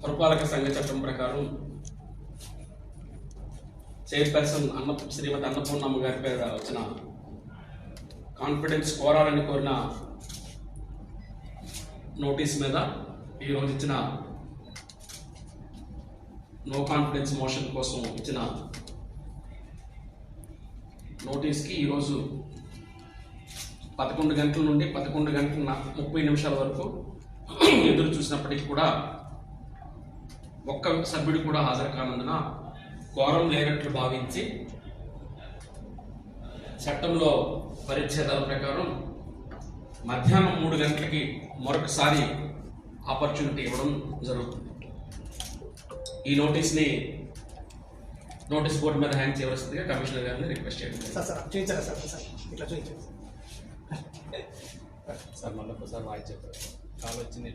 పురపాలక సంఘ చట్టం ప్రకారం చైర్పర్సన్ అన్న శ్రీమతి అన్నపూర్ణమ్మ గారి పేరు వచ్చిన కాన్ఫిడెన్స్ కోరాలని కోరిన నోటీస్ మీద ఈరోజు ఇచ్చిన నో కాన్ఫిడెన్స్ మోషన్ కోసం ఇచ్చిన నోటీస్కి ఈరోజు పదకొండు గంటల నుండి పదకొండు గంటల ముప్పై నిమిషాల వరకు ఎదురు చూసినప్పటికీ కూడా ఒక్క సభ్యుడు కూడా హాజరు కానందున కోరం లేనట్లు భావించి చట్టంలో పరిచ్ఛేదాల ప్రకారం మధ్యాహ్నం మూడు గంటలకి మరొకసారి ఆపర్చునిటీ ఇవ్వడం జరుగుతుంది. ఈ నోటీస్ని నోటీస్ బోర్డు మీద హ్యాండ్ చేయవలసిందిగా కమిషనర్ గారిని రిక్వెస్ట్ చేయడం. సార్ సార్ చూపించారా సార్ సార్ ఇట్లా చూపించండి సార్ మళ్ళీ ఒకసారి వాయిస్ చెప్పారు కాల్ వచ్చింది.